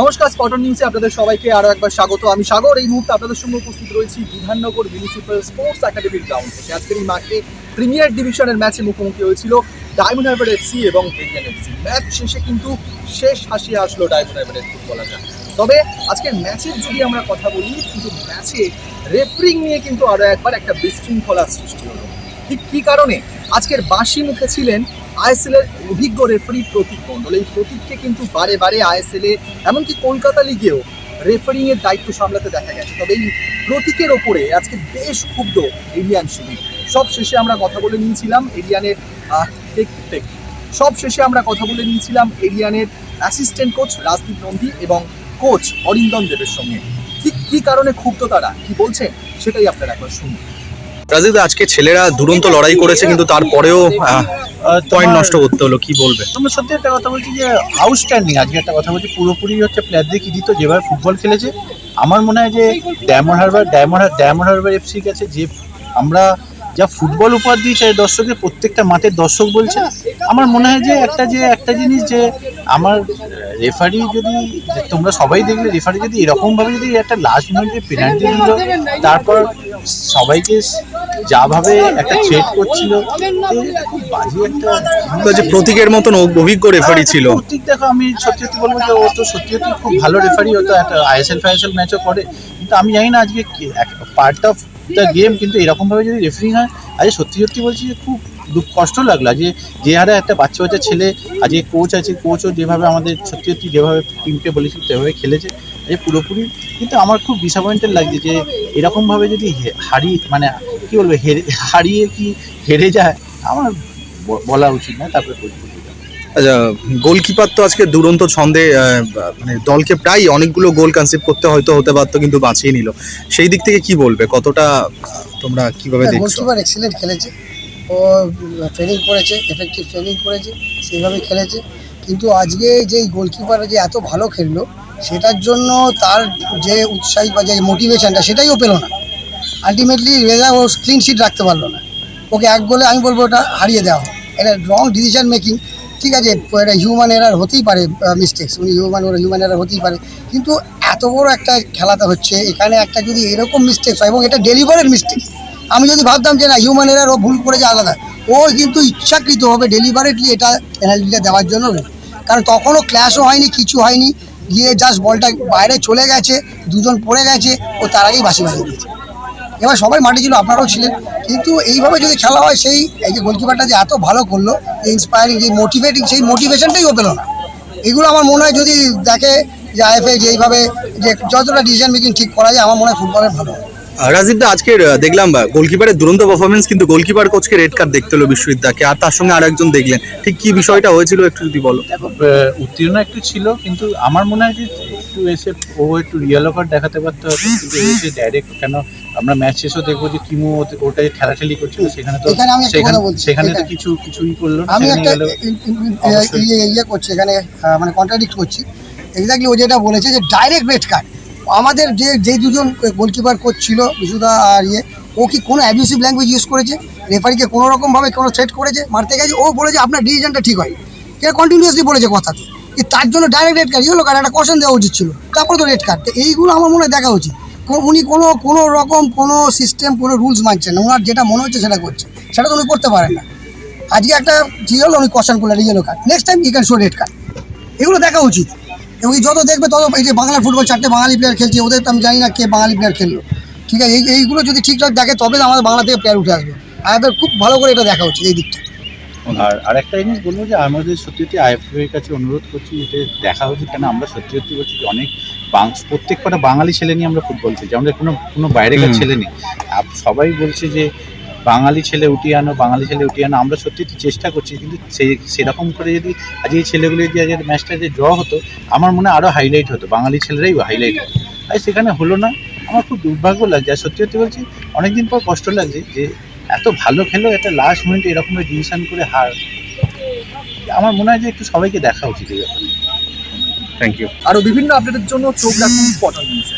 নমস্কার স্পটন নিউজে আপনাদের সবাইকে আরও একবার স্বাগত। আমি সাগর। এই মুহূর্তে আপনাদের সঙ্গে উপস্থিত রয়েছি বিধাননগর মিউনিসিপ্যাল স্পোর্টস একাডেমির গ্রাউন্ড থেকে। আজকের এই মাঠে প্রিমিয়ার ডিভিশনের ম্যাচে মুখোমুখি হয়েছিল ডায়মন্ড হারবার এফসি এবং ইন্ডিয়ান এফসি ম্যাচ শেষে কিন্তু শেষ হাসিয়ে আসলো ডায়মন্ড হারবারের ফুটবলাররা তবে আজকের ম্যাচের যদি আমরা কথা বলি, কিন্তু ম্যাচে রেফারিং নিয়ে কিন্তু আরও একবার একটা বিশৃঙ্খলা সৃষ্টি হলো। ঠিক কী কারণে? আজকের বাঁশি মুখে ছিলেন আইএসএল এর অভিজ্ঞ রেফারি প্রতীক মণ্ডল। এই প্রতীককে কিন্তু বারে বারে আইএসএল, এমনকি কলকাতা লিগেও রেফারিং এর দায়িত্ব সামলাতে দেখা গেছে। তবে এই প্রতীকের ওপরে আজকে বেশ ক্ষুব্ধ এরিয়ান শিবির সব শেষে আমরা কথা বলে নিয়েছিলাম এরিয়ানের সব শেষে আমরা কথা বলে নিয়েছিলাম এরিয়ানের অ্যাসিস্ট্যান্ট কোচ রাজদীপ নন্দী এবং কোচ অরিন্দম দেবের সঙ্গে। ঠিক কী কারণে ক্ষুব্ধ তারা? কি বলছেন? সেটাই আপনারা একবার শুনুন। রাজীব আজকে ছেলেরা দুরন্ত লড়াই করেছে কিন্তু তারপরেও পয়েন্ট নষ্ট করতে হলো কি বলবে? তুমি সত্যি একটা কথা বলছি যে আউটস্ট্যান্ডিং আজকে একটা কথা বলছি পুরোপুরি হচ্ছে প্লেয়ারদের দিত যেভাবে ফুটবল খেলেছে। আমার মনে হয় যে ডায়মন্ড হারবার ডায়মন্ড ডায়মন্ড হারবার এফসির কাছে যে আমরা যা ফুটবল উপহার দিয়েছে দর্শকের প্রত্যেকটা মাঠের দর্শক বলছে আমার মনে হয় যে একটা যে একটা জিনিস যে আমার রেফারি যদি তোমরা সবাই দেখলে রেফারি যদি এরকমভাবে যদি একটা লাস্ট মিনিটে পেনাল্টি দিল তারপর সবাইকে যাভাবে একটা থ্রেট করছিল খুব বাজে একটা যে প্রতীকের মতন অভিজ্ঞ রেফারি ছিল। প্রতীক দেখো আমি সত্যি সত্যি বলব যে ও তো সত্যি সত্যি খুব ভালো রেফারি হতো একটা আইএসএল ফাইএসএল ম্যাচও করে। কিন্তু আমি জানি না আজকে পার্ট অফ দ্য গেম কিন্তু এরকম ভাবে যদি রেফারিং হয় আজকে সত্যি সত্যি বলছি যে খুব দুঃখ কষ্ট লাগল। যে যে হারে একটা বাচ্চা বাচ্চা ছেলে আজকে কোচ আছে কোচও যেভাবে আমাদের সত্যি সত্যি যেভাবে টিমকে বলেছিল সেভাবে খেলেছে। আজকে পুরোপুরি কিন্তু আমার খুব ডিসঅ্যাপয়েন্টেড লাগছে যে এরকমভাবে যদি হারি মানে কি বলবে হেরে হারিয়ে কি হেরে যায় আমার বলা উচিত না তারপরে আচ্ছা গোলকিপার তো আজকে দুরন্ত ছন্দে মানে দলকে প্রায় অনেকগুলো গোল কনসেপ্ট করতে হয়তো হতে পারতো কিন্তু বাঁচিয়ে নিল। সেই দিক থেকে কি বলবে? কতটা তোমরা কীভাবে দেখছ? গোলকিপার এক্সিলেন্ট খেলেছে। ও ট্রেনিং করেছে এফেক্টিভ ট্রেনিং করেছে সেইভাবে খেলেছে। কিন্তু আজকে যেই গোলকিপার যে এত ভালো খেললো সেটার জন্য তার যে উৎসাহিত বা যে মোটিভেশনটা সেটাই ও পেল না। আলটিমেটলি রেজা ও ক্লিন শিট রাখতে পারল না। ওকে এক গোলে আমি বলব ওটা হারিয়ে দেওয়া এটা রং ডিসিশন মেকিং ঠিক আছে, এটা হিউম্যান এরার হতেই পারে মিস্টেক্স উনি হিউম্যান ওরা হিউম্যান এরার হতেই পারে। কিন্তু এত বড় একটা খেলাতে হচ্ছে, এখানে একটা যদি এরকম মিস্টেক্স হয়, এবং এটা ডেলিভারের মিস্টেক্স আমি যদি ভাবতাম যে না হিউম্যান এরার ও ভুল করেছে, আলাদা। ও কিন্তু ইচ্ছাকৃত হবে ডেলিভারেটলি এটা পেনাল্টিটা দেওয়ার জন্য কারণ তখনও ক্ল্যাশও হয়নি, কিছু হয়নি। গিয়ে জাস্ট বলটা বাইরে চলে গেছে, দুজন পড়ে গেছে, ও তার আগেই বাসি বাজিয়ে দিয়েছে। এবার সবাই মাঠে ছিল আপনারাও ছিলেন। কিন্তু এইভাবে যদি খেলা হয় সেই এই যে গোলকিপারটা যে এত ভালো করল ইন্সপায়ারিং যে মোটিভেটিং সেই মোটিভেশনটাই ও পেল না। এগুলো আমার মনে হয় যদি দেখে যে আইএফএ যে এইভাবে যে যতটা ডিসিশন মেকিং ঠিক করা যায় আমার মনে হয় ফুটবলের ভালো হবে। রাজীব দা আজকের আহ, দেখলাম গোলকিপারের দুরন্ত পারফরমেন্স কিন্তু গোলকিপার কোচকে রেড কার্ড দেখতে হলো বিশ্ববিদ্যাকে আর তার সঙ্গে আর একজন দেখলেন। ঠিক কি বিষয়টা হয়েছিল একটু যদি বলো? উত্তীর্ণ একটু ছিল কিন্তু আমার মনে হয় যে একটু এসে ও একটু রিয়েল কার্ড দেখাতে পারতো কিন্তু এসে ডাইরেক্ট কেন আমরা ম্যাচ শেষেও দেখব যে কিমু ওটা যে ঠেলাঠেলি করছিল সেখানে তো এখানে আমি একটা সেখানে কথা বলছি, সেখানে তো কিছু কিছুই করল না আমি একটা অবশ্যই। ইয়ে ইয়ে করছি এখানে মানে কন্ট্রাডিক্ট করছি। এক্স্যাক্টলি ও যেটা বলেছে যে ডাইরেক্ট রেড কার্ড আমাদের যে যে দুজন গোলকিপার কোচ ছিল বিশুদা আর ইয়ে ও কি কোনো অ্যাবিউসিভ ল্যাঙ্গুয়েজ ইউজ করেছে? রেফারিকে কোনো রকমভাবে কোনো থ্রেট করেছে? মারতে গেছে? ও বলেছে আপনার ডিসিশনটা ঠিক হয় কে কন্টিনিউয়াসলি বলেছে কথাতে। তার জন্য direct red card yellow card একটা কশন দেওয়া উচিত ছিল। তারপর তো রেড কার্ড তো এইগুলো আমার মনে হয় দেখা উচিত। উনি কোনো কোনো রকম কোনো সিস্টেম কোনো রুলস মানছেন না। ওনার যেটা মনে হচ্ছে সেটা করছে। সেটা তো উনি করতে পারেন না। আজকে একটা কি হলো? উনি কশন করলেন yellow card next time you can show red card এগুলো দেখা উচিত। এবং যত দেখবে, তত এই যে বাংলার ফুটবল চারটে বাঙালি প্লেয়ার খেলছে, ওদের তো আমি জানি না কে বাঙালি প্লেয়ার খেললো। ঠিক আছে? এই, এইগুলো যদি ঠিকঠাক দেখে, তবে আমাদের বাংলা থেকে প্লেয়ার উঠে আসবে। আমাদের খুব ভালো করে এটা দেখা উচিত এই দিকটা। আর আরেকটা জিনিস বলব যে আমাদের সত্যি সত্যি আইএফএ এর কাছে অনুরোধ করছি যে দেখা উচিত কেন আমরা সত্যি সত্যি বলছি যে অনেক প্রত্যেক কটা বাঙালি ছেলে নিয়ে আমরা ফুটবল খেলছি। আমাদের কোনো কোনো বাইরেকার। ছেলে নেই। সবাই বলছে যে বাঙালি ছেলে উঠিয়ে আনো বাঙালি ছেলে উঠিয়ে আনো আমরা সত্যি চেষ্টা করছি। কিন্তু সেই সেরকম করে যদি আজ এই ছেলেগুলো যদি আজকের ম্যাচটা যে ড্র হতো আমার মনে আরও হাইলাইট হতো। বাঙালি ছেলেরাই হাইলাইট হতো। আর সেখানে হলো না। আমার খুব দুর্ভাগ্য লাগছে। আর সত্যি সত্যি বলছি অনেকদিন পর কষ্ট লাগছে যে এত ভালো খেলো একটা লাস্ট মিনিটে এরকম ডিসিশন করে হার। আমার মনে হয় যে একটু সবাইকে দেখা উচিত এই ব্যাপারে। থ্যাংক ইউ আরও বিভিন্ন আপডেটের জন্য চোখ রাখুন স্পট অন নিউজে